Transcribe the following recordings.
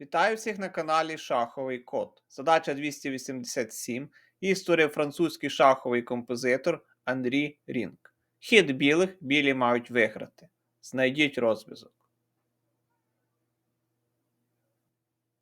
Вітаю всіх на каналі Шаховий Код. Задача 287. Її створив французький шаховий композитор Анрі Рінг. Хід білих білі мають виграти. Знайдіть розв'язок.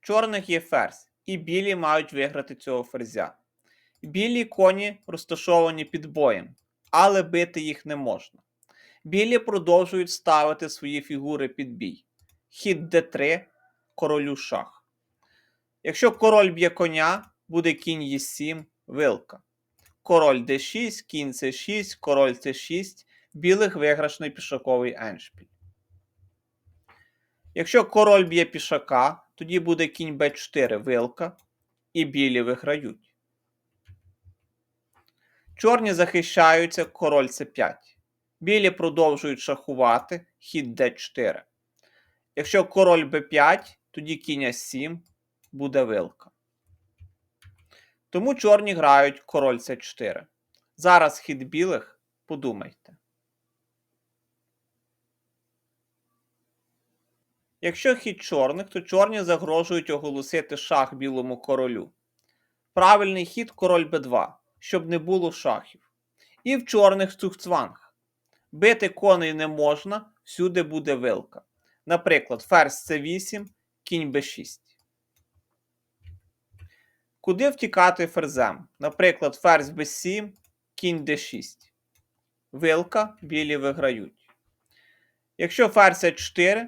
Чорних є ферзь, і білі мають виграти цього ферзя. Білі коні розташовані під боєм, але бити їх не можна. Білі продовжують ставити свої фігури під бій. Хід d3, королю шах. Якщо король б'є коня, буде кінь Е7, вилка. Король d6, кінь c6, король c6, білих виграшний пішаковий еншпіль. Якщо король б'є пішака, тоді буде кінь b4, вилка, і білі виграють. Чорні захищаються, король c5. Білі продовжують шахувати, хід d4. Якщо король b5, тоді кінь 7 буде вилка. Тому чорні грають король c4. Зараз хід білих подумайте. Якщо хід чорних, то чорні загрожують оголосити шах білому королю. Правильний хід король b2, щоб не було шахів. І в чорних цухцванг. Бити коней не можна, всюди буде вилка. Наприклад, ферзь c8, кінь b6. Куди втікати ферзем? Наприклад, ферзь b7, кінь d6. Вилка, білі виграють. Якщо ферзь a4,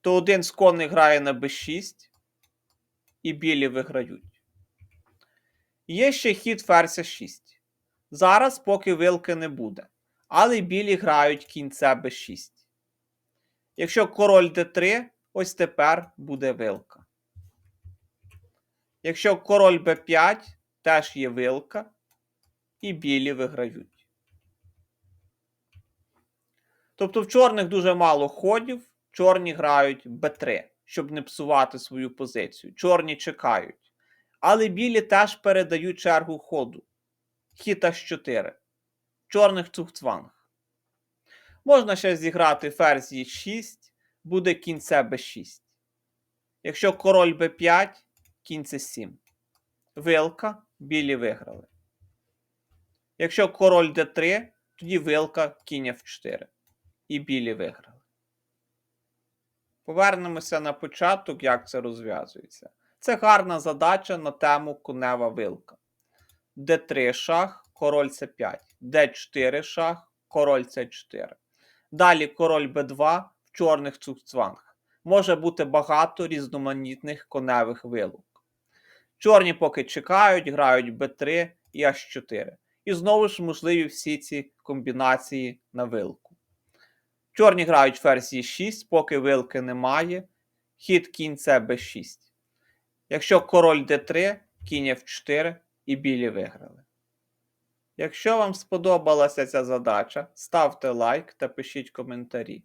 то один з коней грає на b6, і білі виграють. Є ще хід ферзь 6. Зараз поки вилки не буде. Але білі грають кінця b6. Якщо король d3, ось тепер буде вилка. Якщо король b5, теж є вилка, і білі виграють. Тобто в чорних дуже мало ходів, чорні грають b3, щоб не псувати свою позицію. Чорні чекають. Але білі теж передають чергу ходу. Хід h4. Чорних цухцванг. Можна ще зіграти ферзь e6, буде кінце b6. Якщо король b5, кінь c7. Вилка, білі виграли. Якщо король d3, тоді вилка кінь f4. І білі виграли. Повернемося на початок, як це розв'язується. Це гарна задача на тему конева вилка. d3 шах, король c5, d4 шах, король c4. Далі король b2 чорних цукцванг. Може бути багато різноманітних коневих вилок. Чорні поки чекають, грають b3 і h4. І знову ж можливі всі ці комбінації на вилку. Чорні грають ферзь e6, поки вилки немає. Хід кінь це b6. Якщо король d3, кінь f4 і білі виграли. Якщо вам сподобалася ця задача, ставте лайк та пишіть коментарі.